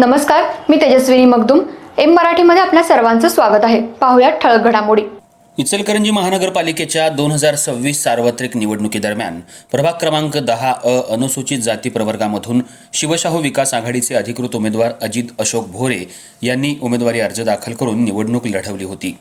नमस्कार मी तेजस्विनी मगदुम. एम मराठीमध्ये आपल्या सर्वांचं स्वागत आहे. पाहुयात ठळक घडामोडी. इचलकरंजी महानगरपालिकेच्या दोन हजार सव्वीस सार्वत्रिक निवडणुकीदरम्यान प्रभाग क्रमांक दहा अ अनुसूचित जाती प्रवर्गामधून शिवशाहू विकास आघाडीचे अधिकृत उमेदवार अजित अशोक भोरे यांनी उमेदवारी अर्ज दाखल करून निवडणूक लढवली होती.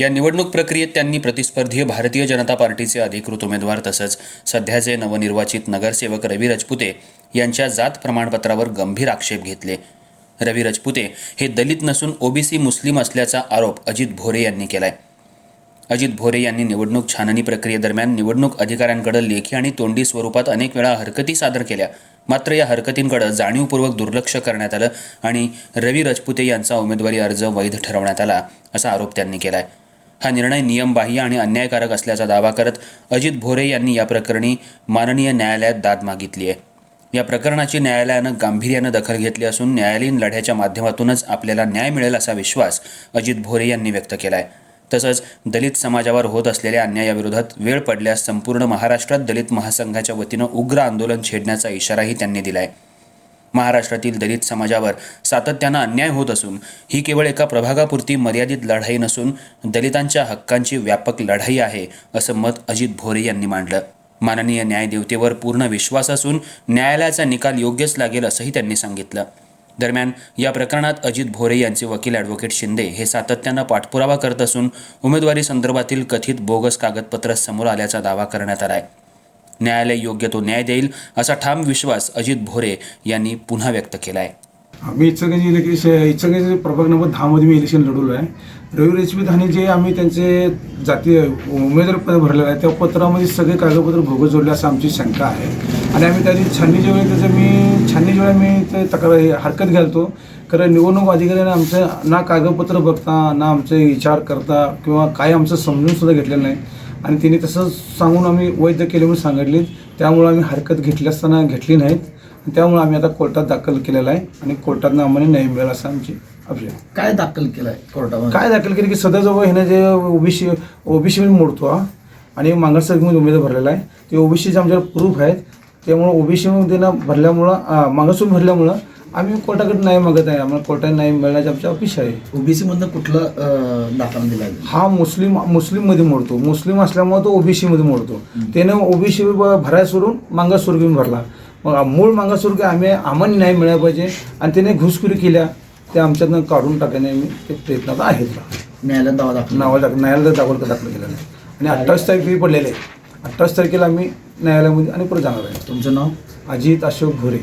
या निवडणूक प्रक्रियेत त्यांनी प्रतिस्पर्धी भारतीय जनता पार्टीचे अधिकृत उमेदवार तसंच सध्याचे नवनिर्वाचित नगरसेवक रवी रजपुते यांच्या जात प्रमाणपत्रावर गंभीर आक्षेप घेतले. रवी रजपुते हे दलित नसून ओबीसी मुस्लिम असल्याचा आरोप अजित भोरे यांनी केलाय. अजित भोरे यांनी निवडणूक छाननी प्रक्रियेदरम्यान निवडणूक अधिकाऱ्यांकडे लेखी आणि तोंडी स्वरूपात अनेक वेळा हरकती सादर केल्या. मात्र या हरकतींकडे जाणीवपूर्वक दुर्लक्ष करण्यात आलं आणि रवी रजपुते यांचा उमेदवारी अर्ज वैध ठरवण्यात आला असा आरोप त्यांनी केलाय. हा निर्णय नियमबाह्य आणि अन्यायकारक असल्याचा दावा करत अजित भोरे यांनी या प्रकरणी माननीय न्यायालयात दाद मागितली आहे या प्रकरणाची न्यायालयानं गांभीर्यानं दखल घेतली असून न्यायालयीन लढ्याच्या माध्यमातूनच आपल्याला न्याय मिळेल असा विश्वास अजित भोरे यांनी व्यक्त केला आहे तसंच दलित समाजावर होत असलेल्या अन्यायाविरोधात वेळ पडल्यास संपूर्ण महाराष्ट्रात दलित महासंघाच्या वतीनं उग्र आंदोलन छेडण्याचा इशाराही त्यांनी दिला आहे महाराष्ट्रातील दलित समाजावर सातत्यानं अन्याय होत असून ही केवळ एका प्रभागापुरती मर्यादित लढाई नसून दलितांच्या हक्कांची व्यापक लढाई आहे असं मत अजित भोरे यांनी मांडलं. माननीय न्यायदेवतेवर पूर्ण विश्वास असून न्यायालयाचा निकाल योग्यच लागेल असंही त्यांनी सांगितलं. दरम्यान या प्रकरणात अजित भोरे यांचे वकील ॲडव्होकेट शिंदे हे सातत्यानं पाठपुरावा करत असून उमेदवारी संदर्भातील कथित बोगस कागदपत्र समोर आल्याचा दावा करण्यात आला आहे न्यायालय योग्य तो न्याय देईल असा ठाम विश्वास अजित भोरे यांनी पुन्हा व्यक्त केला आहे आम्ही इचलकरंजी इलेक्शन इचलकरंजी प्रभाग नंबर दहामध्ये मी इलेक्शन लढवलं आहे. रवी रेशमी आणि जे आम्ही त्यांचे जाती उमेदवार पद भरलेलं आहे त्या पत्रामध्ये सगळे कागदपत्र भोगत जोडले असं आमची शंका आहे. आणि आम्ही त्याची छाननी जेव्हा त्याचं मी छाननी जेव्हा मी ते तक्रार हरकत घालतो. कारण निवडणूक अधिकाऱ्याने आमचं ना कागदपत्र बघता ना आमचे विचार करता किंवा काय आमचं समजून सुद्धा घेतलेलं नाही. आणि तिने तसं सांगून आम्ही वैध केले म्हणून सांगितले त्यामुळे आम्ही हरकत घेतली असताना घेतली नाहीत. त्यामुळे आम्ही आता कोर्टात दाखल केलेला आहे आणि कोर्टातनं आम्हाला न्याय मिळेल असं आमची अपेक्षा आहे. काय दाखल केलंय कोर्टामध्ये? काय दाखल केलं की सध्याजवळ ह्याने जे ओबीसी ओबीसी मोडतो हा आणि मागासवर्गीय उमेदवार भरलेला आहे. ते ओबीसीचे आमच्याकडे प्रूफ आहेत त्यामुळे ओबीसी मध्ये ना भरल्यामुळं मागासून भरल्यामुळं आम्ही कोर्टाकडे न्याय मागत आहे. आम्हाला कोर्टाने न्याय मिळण्याची आमची अपेक्षा आहे. ओबीसी मधनं कुठलं अं, दाखला दिलाय हा मुस्लिम मुस्लिममध्ये मोडतो. मुस्लिम असल्यामुळे तो ओबीसी मध्ये मोडतो. त्यानं ओबीसी भरायला सोडून मागासवर्गीय भरला. मग मूळ मागासवर्गीय आम्ही आम्हाला न्याय मिळाला पाहिजे. आणि त्याने घुसखोरी केल्या ते आमच्यातनं काढून आम्ही ते प्रयत्नात आहेत. न्यायालयात दावा दाखल नावा दाखल न्यायालयात दाखल दाखल केलेलं आहे आणि अठ्ठावीस तारीख फी पडलेले. आहे अठ्ठावीस तारखेला आम्ही न्यायालयामध्ये आणि पुढे जाणार आहे. तुमचं नाव? अजित अशोक भोरे